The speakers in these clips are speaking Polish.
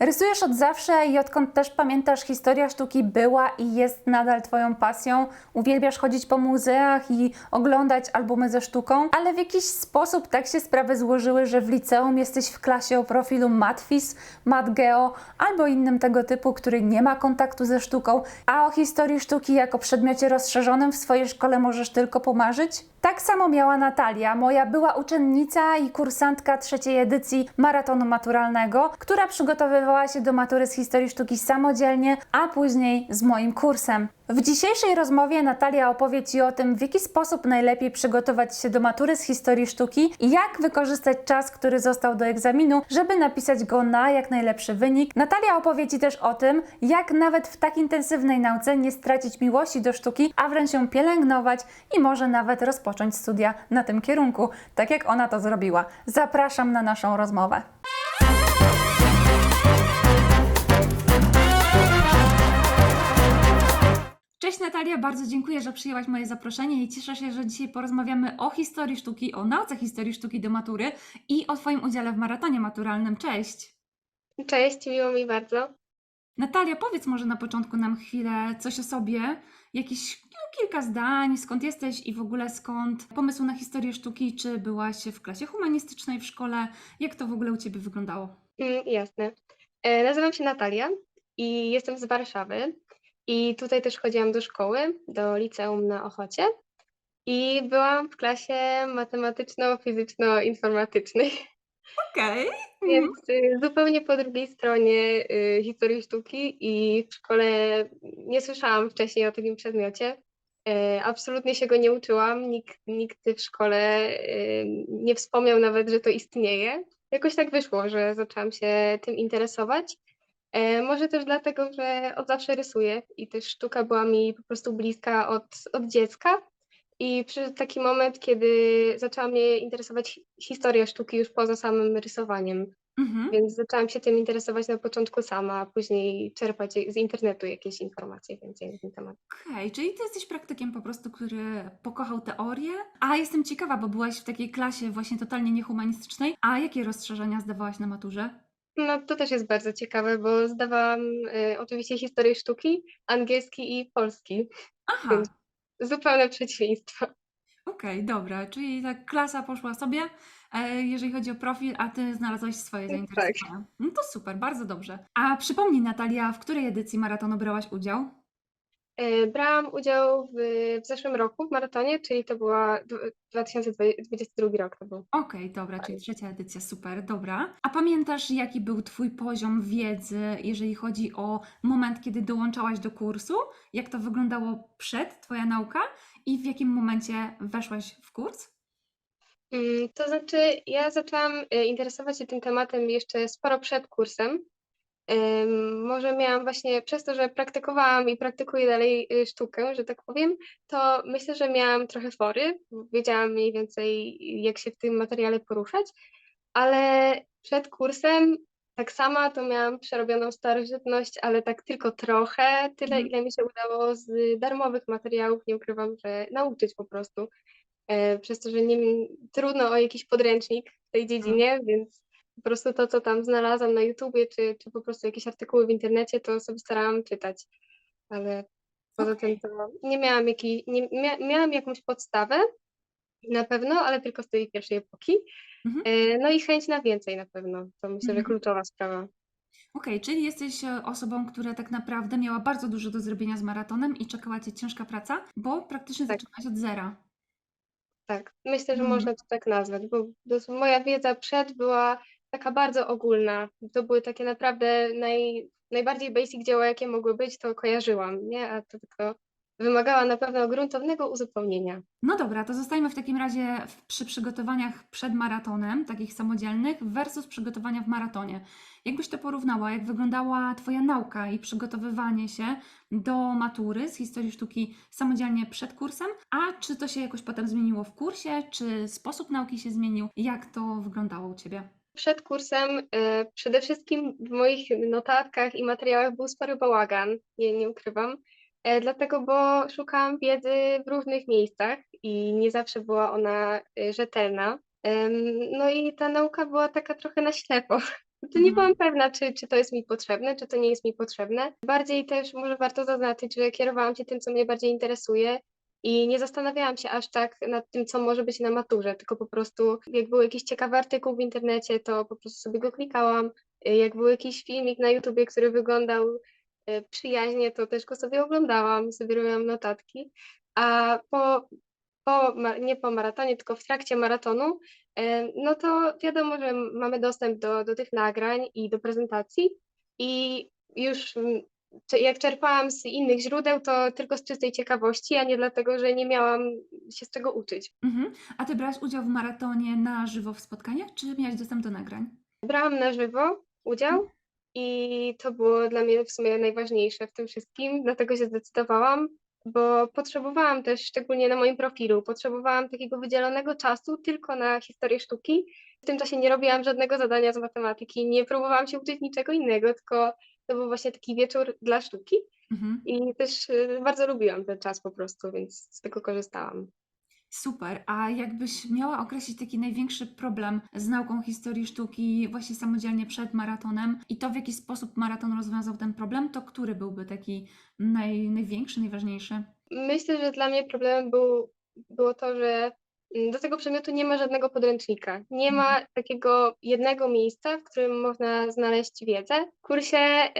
Rysujesz od zawsze i odkąd też pamiętasz, historia sztuki była i jest nadal Twoją pasją. Uwielbiasz chodzić po muzeach i oglądać albumy ze sztuką, ale w jakiś sposób tak się sprawy złożyły, że w liceum jesteś w klasie o profilu Matfis, Matgeo albo innym tego typu, który nie ma kontaktu ze sztuką, a o historii sztuki jako przedmiocie rozszerzonym w swojej szkole możesz tylko pomarzyć? Tak samo miała Natalia, moja była uczennica i kursantka trzeciej edycji maratonu maturalnego, która przygotowywała się do matury z historii sztuki samodzielnie, a później z moim kursem. W dzisiejszej rozmowie Natalia opowie Ci o tym, w jaki sposób najlepiej przygotować się do matury z historii sztuki i jak wykorzystać czas, który został do egzaminu, żeby napisać go na jak najlepszy wynik. Natalia opowie Ci też o tym, jak nawet w tak intensywnej nauce nie stracić miłości do sztuki, a wręcz ją pielęgnować i może nawet rozpocząć studia na tym kierunku, tak jak ona to zrobiła. Zapraszam na naszą rozmowę. Cześć Natalia, bardzo dziękuję, że przyjęłaś moje zaproszenie i cieszę się, że dzisiaj porozmawiamy o historii sztuki, o nauce historii sztuki do matury i o Twoim udziale w maratonie maturalnym. Cześć! Cześć, miło mi bardzo. Natalia, powiedz może na początku nam chwilę coś o sobie, jakieś no, kilka zdań, skąd jesteś i w ogóle skąd pomysł na historię sztuki, czy byłaś w klasie humanistycznej w szkole, jak to w ogóle u Ciebie wyglądało? Mm, jasne. E, nazywam się Natalia i jestem z Warszawy. I tutaj też chodziłam do szkoły, do liceum na Ochocie. I byłam w klasie matematyczno-fizyczno-informatycznej, Okej. więc y, zupełnie po drugiej stronie y, historii sztuki i w szkole nie słyszałam wcześniej o takim przedmiocie. E, Absolutnie się go nie uczyłam, nikt, nikt w szkole y, nie wspomniał nawet, że to istnieje. Jakoś tak wyszło, że zaczęłam się tym interesować. E, Może też dlatego, że od zawsze rysuję i też sztuka była mi po prostu bliska od, od dziecka. I przyszedł taki moment, kiedy zaczęła mnie interesować hi- historia sztuki już poza samym rysowaniem. Mhm. Więc zaczęłam się tym interesować na początku sama, a później czerpać z internetu jakieś informacje więcej na ten temat. Okej, czyli ty jesteś praktykiem po prostu, który pokochał teorię. A jestem ciekawa, bo byłaś w takiej klasie właśnie totalnie niehumanistycznej. A jakie rozszerzenia zdawałaś na maturze? No to też jest bardzo ciekawe, bo zdawałam y, oczywiście historię sztuki, angielski i polski. Aha, Więc zupełne przeciwieństwo. okej, dobra, czyli tak klasa poszła sobie, e, jeżeli chodzi o profil, a ty znalazłaś swoje Tak. zainteresowania. No to super, bardzo dobrze. A przypomnij Natalia, w której edycji maratonu brałaś udział? E, Brałam udział w, w zeszłym roku w maratonie, czyli to była dw- 2022 rok to był. Okej, dobra, czyli trzecia edycja, super, dobra. A pamiętasz, jaki był Twój poziom wiedzy, jeżeli chodzi o moment, kiedy dołączałaś do kursu? Jak to wyglądało przed Twoja nauka i w jakim momencie weszłaś w kurs? Mm, To znaczy, ja zaczęłam e, interesować się tym tematem jeszcze sporo przed kursem. Może miałam właśnie przez to, że praktykowałam i praktykuję dalej y, sztukę, że tak powiem, to myślę, że miałam trochę fory, wiedziałam mniej więcej, jak się w tym materiale poruszać, ale przed kursem tak sama to miałam przerobioną starożytność, ale tak tylko trochę, tyle Mhm. ile mi się udało z darmowych materiałów, nie ukrywam, że nauczyć po prostu e, przez to, że nie, trudno o jakiś podręcznik w tej dziedzinie, więc po prostu to, co tam znalazłam na YouTubie, czy, czy po prostu jakieś artykuły w internecie, to sobie starałam czytać, ale poza tym to nie miałam jakiej, nie, mia, miałam jakąś podstawę na pewno, ale tylko z tej pierwszej epoki, Mhm. E, no i chęć na więcej na pewno, to myślę, że Mhm. kluczowa sprawa. Okej, czyli jesteś e, osobą, która tak naprawdę miała bardzo dużo do zrobienia z maratonem i czekała Cię ciężka praca, bo praktycznie Tak. zaczynałaś od zera. Tak, myślę, że Mhm. można to tak nazwać, bo moja wiedza przed była taka bardzo ogólna. To były takie naprawdę naj, najbardziej basic dzieła, jakie mogły być, to kojarzyłam, nie? A to tylko wymagała na pewno gruntownego uzupełnienia. No dobra, to zostajmy w takim razie przy przygotowaniach przed maratonem, takich samodzielnych, versus przygotowania w maratonie. Jakbyś to porównała, jak wyglądała Twoja nauka i przygotowywanie się do matury z historii sztuki samodzielnie przed kursem, a czy to się jakoś potem zmieniło w kursie, czy sposób nauki się zmienił? Jak to wyglądało u Ciebie? Przed kursem e, przede wszystkim w moich notatkach i materiałach był spory bałagan, nie, nie ukrywam, e, dlatego bo szukałam wiedzy w różnych miejscach i nie zawsze była ona e, rzetelna. No i ta nauka była taka trochę na ślepo. To nie Mhm. byłam pewna, czy, czy to jest mi potrzebne, czy to nie jest mi potrzebne. Bardziej też może warto zaznaczyć, że kierowałam się tym, co mnie bardziej interesuje i nie zastanawiałam się aż tak nad tym, co może być na maturze, tylko po prostu jak był jakiś ciekawy artykuł w internecie, to po prostu sobie go klikałam. Jak był jakiś filmik na YouTubie, który wyglądał y, przyjaźnie, to też go sobie oglądałam, sobie robiłam notatki. A po, po, nie po maratonie, tylko w trakcie maratonu, e, no to wiadomo, że mamy dostęp do, do tych nagrań i do prezentacji i już jak czerpałam z innych źródeł, to tylko z czystej ciekawości, a nie dlatego, że nie miałam się z czego uczyć. Mhm. A ty brałaś udział w maratonie na żywo w spotkaniach, czy miałaś dostęp do nagrań? Brałam na żywo udział i to było dla mnie w sumie najważniejsze w tym wszystkim, dlatego się zdecydowałam, bo potrzebowałam też, szczególnie na moim profilu, potrzebowałam takiego wydzielonego czasu tylko na historię sztuki. W tym czasie nie robiłam żadnego zadania z matematyki, nie próbowałam się uczyć niczego innego, tylko to był właśnie taki wieczór dla sztuki Mhm. i też y, bardzo lubiłam ten czas po prostu, więc z tego korzystałam. Super. A jakbyś miała określić taki największy problem z nauką historii sztuki właśnie samodzielnie przed maratonem i to, w jaki sposób maraton rozwiązał ten problem, to który byłby taki naj, największy, najważniejszy? Myślę, że dla mnie problemem był, było to, że do tego przedmiotu nie ma żadnego podręcznika. Nie ma takiego jednego miejsca, w którym można znaleźć wiedzę. W kursie e,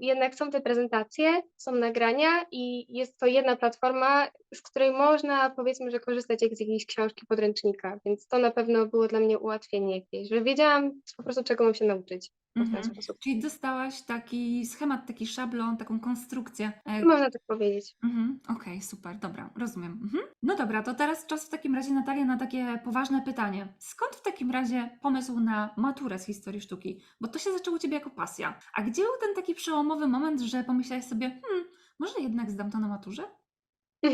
jednak są te prezentacje, są nagrania i jest to jedna platforma, z której można powiedzmy, że korzystać jak z jakiejś książki podręcznika, więc to na pewno było dla mnie ułatwienie jakieś, że wiedziałam po prostu czego mam się nauczyć Mhm. Czyli dostałaś taki schemat, taki szablon, taką konstrukcję. e, Można tak powiedzieć. Mhm, Okej, super, dobra, rozumiem. Mhm. No dobra, to teraz czas w takim razie, Natalia, na takie poważne pytanie. Skąd w takim razie pomysł na maturę z historii sztuki? Bo to się zaczęło u Ciebie jako pasja. A gdzie był ten taki przełomowy moment, że pomyślałaś sobie, hmm, może jednak zdam to na maturze?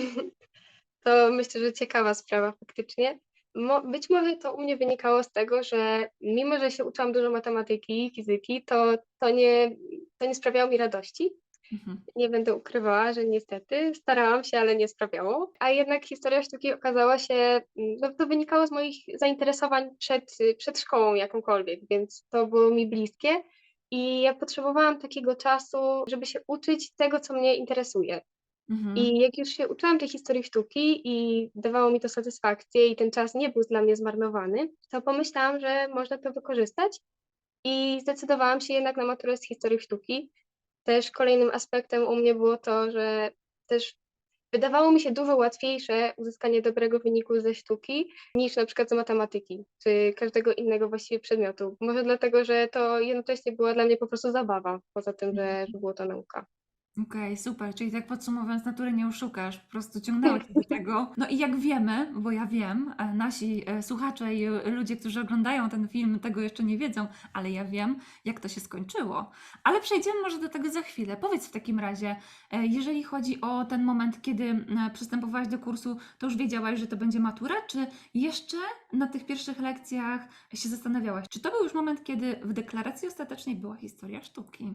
To myślę, że ciekawa sprawa faktycznie. Mo być może to u mnie wynikało z tego, że mimo, że się uczyłam dużo matematyki, fizyki, to to nie to nie sprawiało mi radości. Mhm. Nie będę ukrywała, że niestety starałam się, ale nie sprawiało. A jednak historia sztuki okazała się, mm, no to wynikało z moich zainteresowań przed, przed szkołą jakąkolwiek, więc to było mi bliskie. I ja potrzebowałam takiego czasu, żeby się uczyć tego, co mnie interesuje. Mhm. I jak już się uczyłam tej historii sztuki i dawało mi to satysfakcję i ten czas nie był dla mnie zmarnowany, to pomyślałam, że można to wykorzystać i zdecydowałam się jednak na maturę z historii sztuki. Też kolejnym aspektem u mnie było to, że też wydawało mi się dużo łatwiejsze uzyskanie dobrego wyniku ze sztuki niż na przykład z matematyki, czy każdego innego właściwie przedmiotu. Może dlatego, że to jednocześnie była dla mnie po prostu zabawa, poza tym, że, że było to nauka. Okej, super. Czyli tak podsumowując, natury nie oszukasz, po prostu ciągnęło cię do tego. No i jak wiemy, bo ja wiem, e, nasi e, słuchacze i e, ludzie, którzy oglądają ten film, tego jeszcze nie wiedzą, ale ja wiem, jak to się skończyło. Ale przejdziemy może do tego za chwilę. Powiedz w takim razie, e, jeżeli chodzi o ten moment, kiedy e, przystępowałaś do kursu, to już wiedziałaś, że to będzie matura, czy jeszcze na tych pierwszych lekcjach się zastanawiałaś? Czy to był już moment, kiedy w deklaracji ostatecznej była historia sztuki?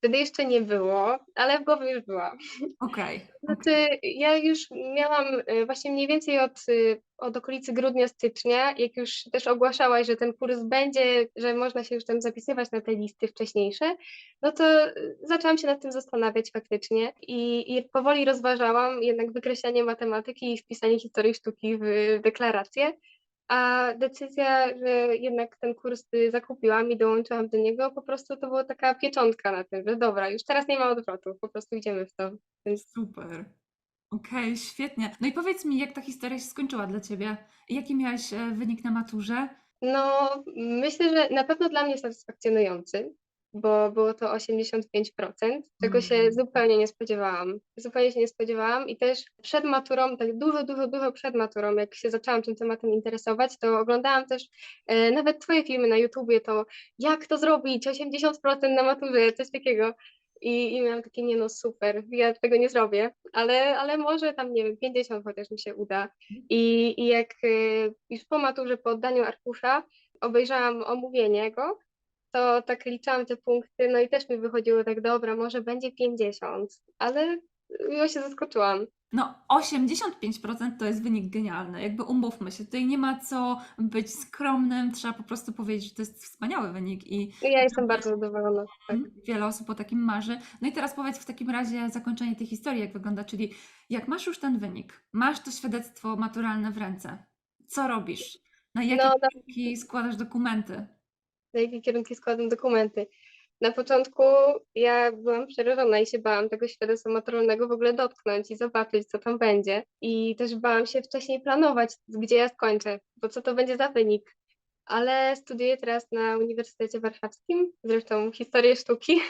Wtedy jeszcze nie było, ale w głowie już była. Okej. Znaczy, ja już miałam y, właśnie mniej więcej od, y, od okolicy grudnia, stycznia, jak już też ogłaszałaś, że ten kurs będzie, że można się już tam zapisywać na te listy wcześniejsze, no to y, zaczęłam się nad tym zastanawiać faktycznie i, i powoli rozważałam jednak wykreślanie matematyki i wpisanie historii sztuki w deklarację. A decyzja, że jednak ten kurs y, zakupiłam i dołączyłam do niego, po prostu to była taka pieczątka na tym, że dobra, już teraz nie ma odwrotu, po prostu idziemy w to. Więc Super. Okej, świetnie. No i powiedz mi, jak ta historia się skończyła dla ciebie? Jaki miałaś e, wynik na maturze? no, myślę, że na pewno dla mnie satysfakcjonujący, bo było to 85%, czego się Mm. zupełnie nie spodziewałam. Zupełnie się nie spodziewałam i też przed maturą, tak dużo, dużo, dużo przed maturą, jak się zaczęłam tym tematem interesować, to oglądałam też e, nawet twoje filmy na YouTubie, to jak to zrobić, 80% na maturze, coś takiego. I, I miałam takie, nie no super, ja tego nie zrobię, ale, ale może tam, nie wiem, 50 chociaż mi się uda. I, i jak y, już po maturze, po oddaniu arkusza, obejrzałam omówienie go, to tak liczyłam te punkty, no i też mi wychodziło tak, dobra, może będzie 50, ale ja się zaskoczyłam. No, 85% to jest wynik genialny. Jakby umówmy się, tutaj nie ma co być skromnym, trzeba po prostu powiedzieć, że to jest wspaniały wynik i Ja jestem bardzo zadowolona. Tak. wiele osób o takim marzy. No i teraz powiedz w takim razie zakończenie tej historii, jak wygląda, czyli jak masz już ten wynik, masz to świadectwo maturalne w ręce, co robisz? Na jakie No, kierunki składasz dokumenty? Na jakie kierunki składam dokumenty. Na początku ja byłam przerażona i się bałam tego świadectwa maturalnego w ogóle dotknąć i zobaczyć, co tam będzie. I też bałam się wcześniej planować, gdzie ja skończę, bo co to będzie za wynik. Ale studiuję teraz na Uniwersytecie Warszawskim, zresztą historię sztuki.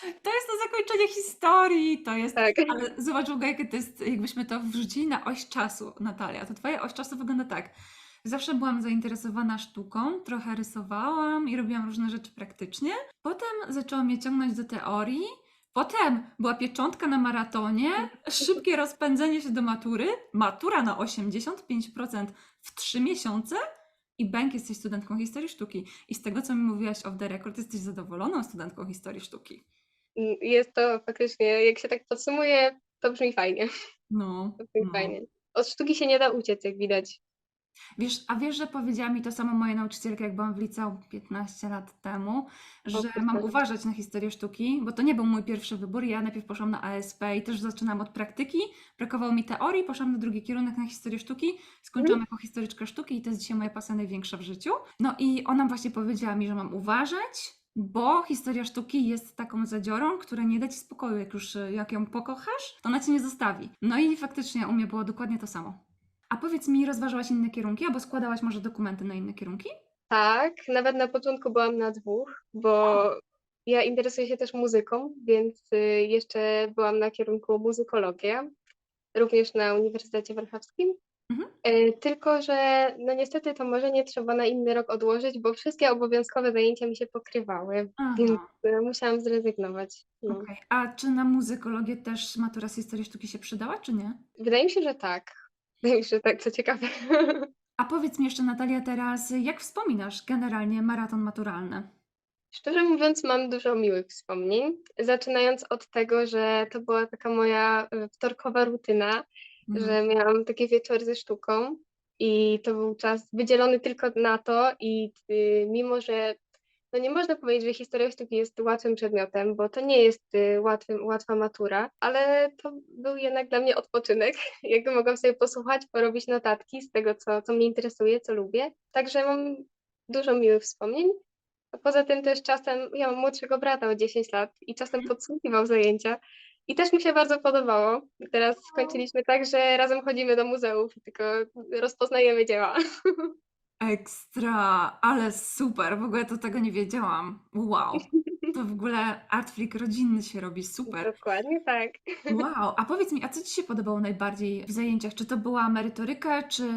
To jest to zakończenie historii, to jest... Tak. Ale zobacz, jakie to jest, jakbyśmy to wrzucili na oś czasu, Natalia. To twoja oś czasu wygląda tak. Zawsze byłam zainteresowana sztuką, trochę rysowałam i robiłam różne rzeczy praktycznie. Potem zaczęło mnie ciągnąć do teorii. Potem była pieczątka na maratonie, szybkie rozpędzenie się do matury, matura na 85% w 3 miesiące i bęk jesteś studentką historii sztuki. I z tego, co mi mówiłaś off the record, jesteś zadowoloną studentką historii sztuki. Jest to faktycznie, jak się tak podsumuje, to brzmi fajnie. No, To brzmi no. fajnie. Od sztuki się nie da uciec, jak widać. Wiesz, a wiesz, że powiedziała mi to samo moja nauczycielka, jak byłam w liceum 15 lat temu, że mam uważać na historię sztuki, bo to nie był mój pierwszy wybór. Ja najpierw poszłam na ASP i też zaczynałam od praktyki. Brakowało mi teorii, poszłam na drugi kierunek na historię sztuki, skończyłam jako historyczka sztuki i to jest dzisiaj moja pasja największa w życiu. No i ona właśnie powiedziała mi, że mam uważać, bo historia sztuki jest taką zadziorą, która nie da ci spokoju. Jak już jak ją pokochasz, to ona cię nie zostawi. No i faktycznie u mnie było dokładnie to samo. A powiedz mi, rozważałaś inne kierunki, albo składałaś może dokumenty na inne kierunki? Tak, nawet na początku byłam na dwóch, bo ja interesuję się też muzyką, więc y, jeszcze byłam na kierunku muzykologia, również na Uniwersytecie Warszawskim. Mhm. E, Tylko, że no niestety to może nie trzeba na inny rok odłożyć, bo wszystkie obowiązkowe zajęcia mi się pokrywały, Aha, więc y, musiałam zrezygnować. No. okej. A czy na muzykologię też matura z historii sztuki się przydała, czy nie? Wydaje mi się, że tak. Wydaje mi się, że tak, co ciekawe. A powiedz mi jeszcze, Natalia, teraz, jak wspominasz generalnie maraton maturalny? Szczerze mówiąc, mam dużo miłych wspomnień, zaczynając od tego, że to była taka moja y, wtorkowa rutyna, Mhm. że miałam takie wieczory ze sztuką i to był czas wydzielony tylko na to i y, mimo, że no nie można powiedzieć, że historia sztuki jest łatwym przedmiotem, bo to nie jest y, łatwy, łatwa matura, ale to był jednak dla mnie odpoczynek. Jakby mogłam sobie posłuchać, porobić notatki z tego, co, co mnie interesuje, co lubię. Także mam dużo miłych wspomnień. A poza tym też czasem, ja mam młodszego brata o 10 lat i czasem podsłuchiwał zajęcia i też mi się bardzo podobało. Teraz skończyliśmy tak, że razem chodzimy do muzeów i tylko rozpoznajemy dzieła. Ekstra, ale super, w ogóle to tego nie wiedziałam. Wow, to w ogóle Artfreak rodzinny się robi, super. Dokładnie tak. Wow, a powiedz mi, a co Ci się podobało najbardziej w zajęciach? Czy to była merytoryka, czy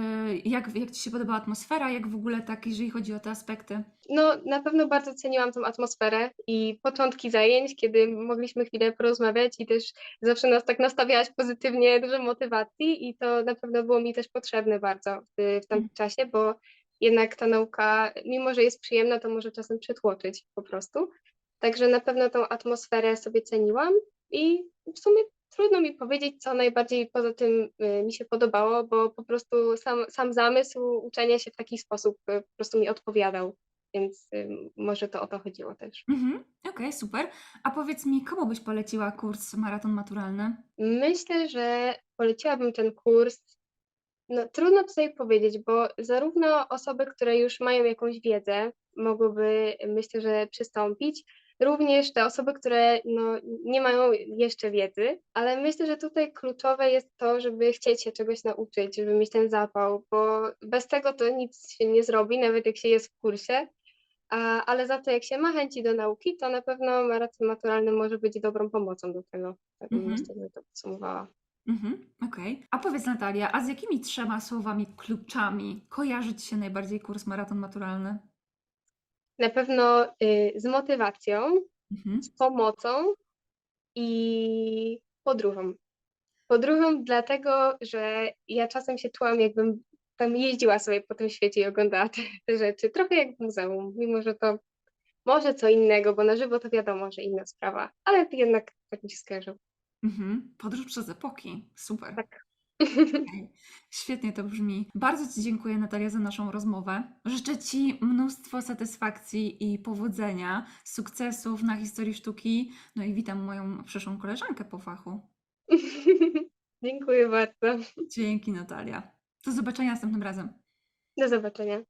jak, jak Ci się podobała atmosfera, jak w ogóle tak, jeżeli chodzi o te aspekty? No, na pewno bardzo ceniłam tą atmosferę i początki zajęć, kiedy mogliśmy chwilę porozmawiać i też zawsze nas tak nastawiałaś pozytywnie, dużo motywacji i to na pewno było mi też potrzebne bardzo w, w tamtym czasie, bo jednak ta nauka, mimo że jest przyjemna, to może czasem przytłoczyć po prostu. Także na pewno tą atmosferę sobie ceniłam i w sumie trudno mi powiedzieć, co najbardziej poza tym y, mi się podobało, bo po prostu sam, sam zamysł uczenia się w taki sposób y, po prostu mi odpowiadał. Więc może to o to chodziło też. Mhm, okej, super. A powiedz mi, komu byś poleciła kurs maraton maturalny? Myślę, że poleciłabym ten kurs. No, trudno tutaj powiedzieć, bo zarówno osoby, które już mają jakąś wiedzę, mogłyby, myślę, że przystąpić, również te osoby, które no, nie mają jeszcze wiedzy, ale myślę, że tutaj kluczowe jest to, żeby chcieć się czegoś nauczyć, żeby mieć ten zapał, bo bez tego to nic się nie zrobi, nawet jak się jest w kursie. A, ale za to, jak się ma chęci do nauki, to na pewno maraton maturalny może być dobrą pomocą do tego. Tak bym Mhm. myślę, że to podsumowała. Mhm, okej. A powiedz Natalia, a z jakimi trzema słowami, kluczami kojarzy Ci się najbardziej kurs maraton maturalny? Na pewno y, z motywacją, Mhm. z pomocą i podróżą. Podróżą dlatego, że ja czasem się czułam, jakbym tam jeździła sobie po tym świecie i oglądała te, te rzeczy, trochę jak w muzeum, mimo że to może co innego, bo na żywo to wiadomo, że inna sprawa, ale jednak tak mi się skojarzyło. Mhm. Podróż przez epoki. Super. Tak. Świetnie to brzmi. Bardzo Ci dziękuję, Natalia, za naszą rozmowę. Życzę Ci mnóstwo satysfakcji i powodzenia, sukcesów na historii sztuki. No i witam moją przyszłą koleżankę po fachu. Dziękuję bardzo. Dzięki, Natalia. Do zobaczenia następnym razem. Do zobaczenia.